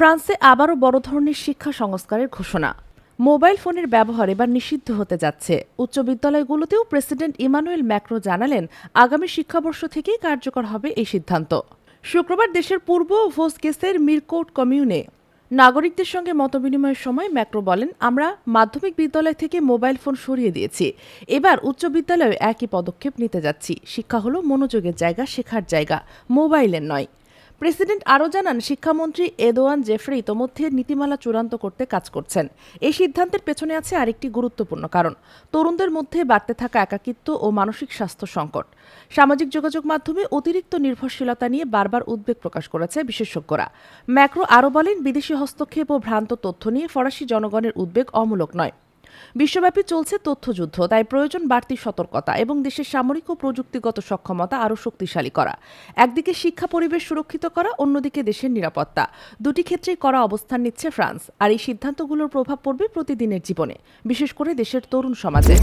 ফ্রান্সে আবারও বড় ধরনের শিক্ষা সংস্কারের ঘোষণা। মোবাইল ফোনের ব্যবহার এবার নিষিদ্ধ হতে যাচ্ছে। উচ্চ বিদ্যালয়গুলোতেও প্রেসিডেন্ট ইমানুয়েল ম্যাক্রো জানালেন, আগামী শিক্ষাবর্ষ থেকেই কার্যকর হবে এই সিদ্ধান্ত। শুক্রবার দেশের পূর্ব ভোসগেসের মিরকোট কমিউনে নাগরিকদের সঙ্গে মতবিনিময়ের সময় ম্যাক্রো বলেন, আমরা মাধ্যমিক বিদ্যালয় থেকে মোবাইল ফোন সরিয়ে দিয়েছি। এবার উচ্চ বিদ্যালয়ে একই পদক্ষেপ নিতে যাচ্ছি। শিক্ষা হলো মনোযোগের জায়গা, শেখার জায়গা। মোবাইলের নয়। প্রেসিডেন্ট আরও জানান, শিক্ষামন্ত্রী এদোয়ান জেফ্রি ইতোমধ্যে নীতিমালা চূড়ান্ত করতে কাজ করছেন। এই সিদ্ধান্তের পেছনে আছে আরেকটি গুরুত্বপূর্ণ কারণ, তরুণদের মধ্যে বাড়তে থাকা একাকিত্ব ও মানসিক স্বাস্থ্য সংকট। সামাজিক যোগাযোগ মাধ্যমে অতিরিক্ত নির্ভরশীলতা নিয়ে বারবার উদ্বেগ প্রকাশ করেছে বিশেষজ্ঞরা। ম্যাক্রো আরও বলেন, বিদেশি হস্তক্ষেপ ও ভ্রান্ত তথ্য নিয়ে ফরাসি জনগণের উদ্বেগ অমূলক নয়। বিশ্বব্যাপী চলছে তথ্যযুদ্ধ, তাই প্রয়োজন বাড়তি সতর্কতা এবং দেশের সামরিক ও প্রযুক্তিগত সক্ষমতা আরও শক্তিশালী করা। একদিকে শিক্ষা পরিবেশ সুরক্ষিত করা, অন্যদিকে দেশের নিরাপত্তা। দুটি ক্ষেত্রেই করা অবস্থান নিচ্ছে ফ্রান্স, আর এই সিদ্ধান্তগুলোর প্রভাব পড়বে প্রতিদিনের জীবনে, বিশেষ করে দেশের তরুণ সমাজে।